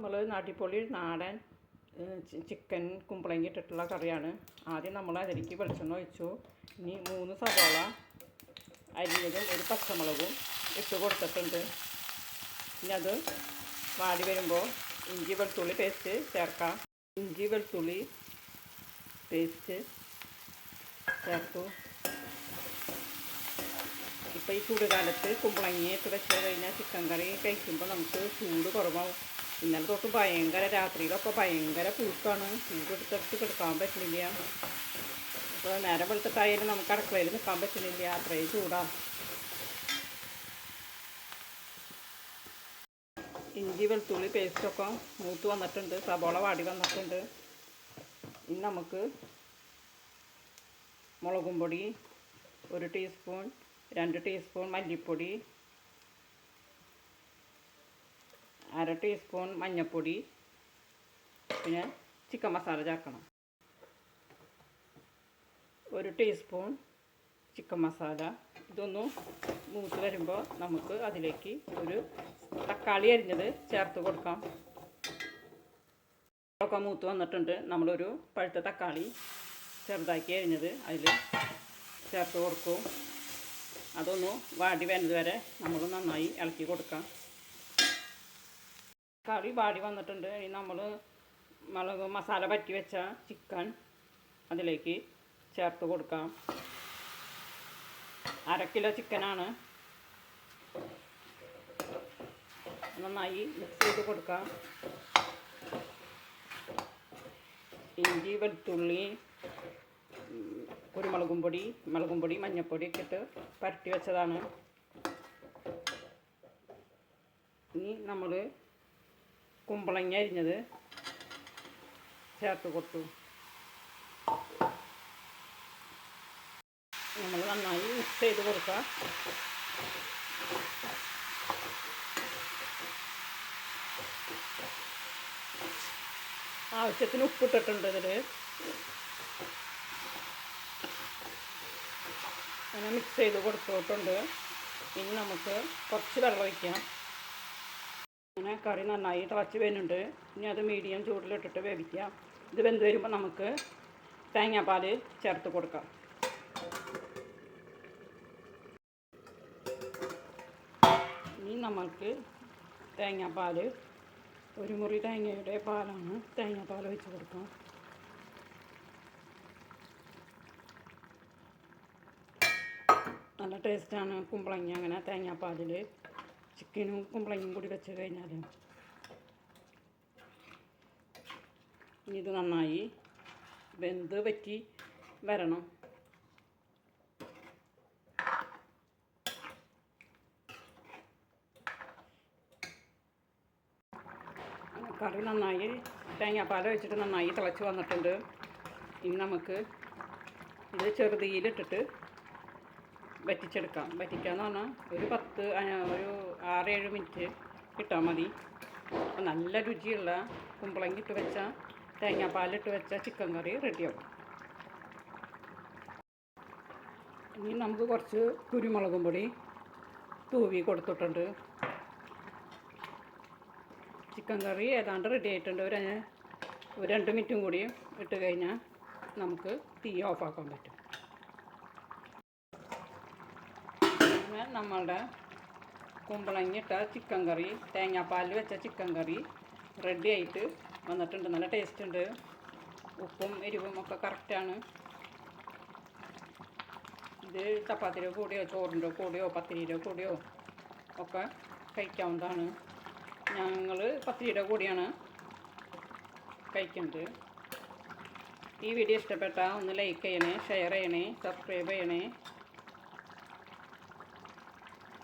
നമ്മൾ നാട്ടിപ്പൊളി നാടൻ ചിക്കൻ കുമ്പളങ്ങി ഇട്ടിട്ടുള്ള കറിയാണ്. ആദ്യം നമ്മൾ അതിലേക്ക് വെളിച്ചെണ്ണ ഒഴിച്ചു. ഇനി മൂന്ന് സവാള അരിഞ്ഞതും ഒരു പച്ചമുളകും ഇട്ട് കൊടുത്തിട്ടുണ്ട്. ഇനി അത് വാടി വരുമ്പോൾ ഇഞ്ചി വെളുത്തുള്ളി പേസ്റ്റ് ചേർക്കാം. ഇഞ്ചി വെളുത്തുള്ളി പേസ്റ്റ് ചേർത്തു. ഇപ്പോൾ ഈ ചൂടുകാലത്ത് കുമ്പളങ്ങിയൊക്കെ വെച്ച് കഴിഞ്ഞാൽ ചിക്കൻ കറി കഴിക്കുമ്പോൾ നമുക്ക് ചൂട് കുറവാകും ഇന്നലെ തൊട്ട് ഭയങ്കര രാത്രിയിലൊക്കെ ഭയങ്കര പുഴുക്കാണ് ചൂടെടുത്തെടുത്ത് കിടക്കാൻ പറ്റുന്നില്ല. അപ്പോൾ നേരം വെളുത്തിട്ടായാലും നമുക്ക് അടുക്കളയിൽ നിൽക്കാൻ പറ്റുന്നില്ല. അത്രയും ചൂടാ. ഇഞ്ചി വെളുത്തുള്ളി പേസ്റ്റൊക്കെ മൂത്ത് വന്നിട്ടുണ്ട്. സബോള വാടി വന്നിട്ടുണ്ട്. ഇനി നമുക്ക് മുളകും പൊടി ഒരു ടീസ്പൂൺ രണ്ട് ടീസ്പൂൺ മല്ലിപ്പൊടി അര ടീസ്പൂൺ മഞ്ഞൾപ്പൊടി പിന്നെ ചിക്കൻ മസാല ചേർക്കണം. ഒരു ടീസ്പൂൺ ചിക്കൻ മസാല ഇതൊന്ന് മൂത്ത് വരുമ്പോൾ നമുക്ക് അതിലേക്ക് ഒരു തക്കാളി അരിഞ്ഞത് ചേർത്ത് കൊടുക്കാം. ഒക്കെ മൂത്ത് വന്നിട്ടുണ്ട്. നമ്മളൊരു പഴുത്ത തക്കാളി ചെറുതാക്കി അരിഞ്ഞത് അതിൽ ചേർത്ത് കൊടുക്കും. അതൊന്ന് വാടി വരുന്നത് വരെ നമ്മൾ നന്നായി ഇളക്കി കൊടുക്കാം. കറി വാടി വന്നിട്ടുണ്ട്. ഇനി നമ്മൾ മുളക് മസാല പറ്റി വെച്ച ചിക്കൻ അതിലേക്ക് ചേർത്ത് കൊടുക്കാം. അര കിലോ ചിക്കനാണ്. നന്നായി മിക്സ് ചെയ്ത് കൊടുക്കാം. ഇഞ്ചി വെളുത്തുള്ളി കുരുമുളകും പൊടി മുളകും പൊടി മഞ്ഞൾപ്പൊടി ഒക്കെ ഇട്ട് പരട്ടി വെച്ചതാണ്. ഇനി നമ്മൾ കുമ്പളങ്ങ അരിഞ്ഞത് ചേർത്ത് കൊടുത്തു. നമ്മൾ നന്നായി മിക്സ് ചെയ്ത് കൊടുക്കാം ആവശ്യത്തിന് ഉപ്പിട്ടിട്ടുണ്ട് ഇതിൽ അങ്ങനെ മിക്സ് ചെയ്ത് കൊടുത്തിട്ടുണ്ട്. ഇനി നമുക്ക് കുറച്ച് വെള്ളം ഒഴിക്കാം. അങ്ങനെ കറി നന്നായി തിളച്ച് വരുന്നുണ്ട്. ഇനി അത് മീഡിയം ചൂടിലിട്ടിട്ട് വേവിക്കാം. ഇത് വെന്ത് വരുമ്പോൾ നമുക്ക് തേങ്ങാപ്പാൽ ചേർത്ത് കൊടുക്കാം. ഇനി നമുക്ക് തേങ്ങാപ്പാൽ ഒരു മുറി തേങ്ങയുടെ പാലാണ് തേങ്ങാപ്പാൽ വെച്ച് കൊടുക്കാം. നല്ല ടേസ്റ്റാണ് കുമ്പളങ്ങ അങ്ങനെ തേങ്ങാപ്പാലിൽ ചിക്കനും കുമ്പളങ്ങയും കൂടി വെച്ച് കഴിഞ്ഞാൽ ഇത് നന്നായി വെന്ത് പറ്റി വരണം. കറി നന്നായി തേങ്ങാപ്പാൽ വെച്ചിട്ട് നന്നായി തിളച്ച് വന്നിട്ടുണ്ട്. ഇനി നമുക്ക് ഇത് ചെറുതീയിലിട്ടിട്ട് വറ്റിച്ചെടുക്കാം. വറ്റിക്കാന്ന് പറഞ്ഞാൽ ഒരു പത്ത് ആ, ഒരു ആറേഴ് മിനിറ്റ് ഇട്ടാൽ മതി. നല്ല രുചിയുള്ള കുമ്പളങ്ങി ഇട്ട് വെച്ച തേങ്ങാപ്പാലിട്ട് വെച്ച ചിക്കൻ കറി റെഡിയാവും ഇനി നമുക്ക് കുറച്ച് കുരുമുളകും പൊടി തൂവി കൊടുത്തിട്ടുണ്ട്. ചിക്കൻ കറി ഏതാണ്ട് റെഡി ആയിട്ടുണ്ട്. ഒരു രണ്ട് മിനിറ്റും കൂടി ഇട്ട് കഴിഞ്ഞാൽ നമുക്ക് തീ ഓഫാക്കാൻ പറ്റും. അങ്ങനെ നമ്മളുടെ കുമ്പളങ്ങിട്ട ചിക്കൻ കറി തേങ്ങാപ്പാലിൽ വെച്ച ചിക്കൻ കറി റെഡി ആയിട്ട് വന്നിട്ടുണ്ട്. നല്ല ടേസ്റ്റ് ഉണ്ട്. ഉപ്പും എരിവും ഒക്കെ കറക്റ്റാണ് ഇത് ചപ്പാത്തിയുടെ കൂടെയോ ചോറിന്റെ കൂടെയോ പത്തിരിയുടെ കൂടെയോ ഒക്കെ കഴിക്കാവുന്നതാണ്. ഞങ്ങൾ പത്തിരിയുടെ കൂടെയാണ് കഴിക്കുന്നത്. ഈ വീഡിയോ ഇഷ്ടപ്പെട്ടാൽ ഒന്ന് ലൈക്ക് ചെയ്യണേ ഷെയർ ചെയ്യണേ സബ്സ്ക്രൈബ് ചെയ്യണേ.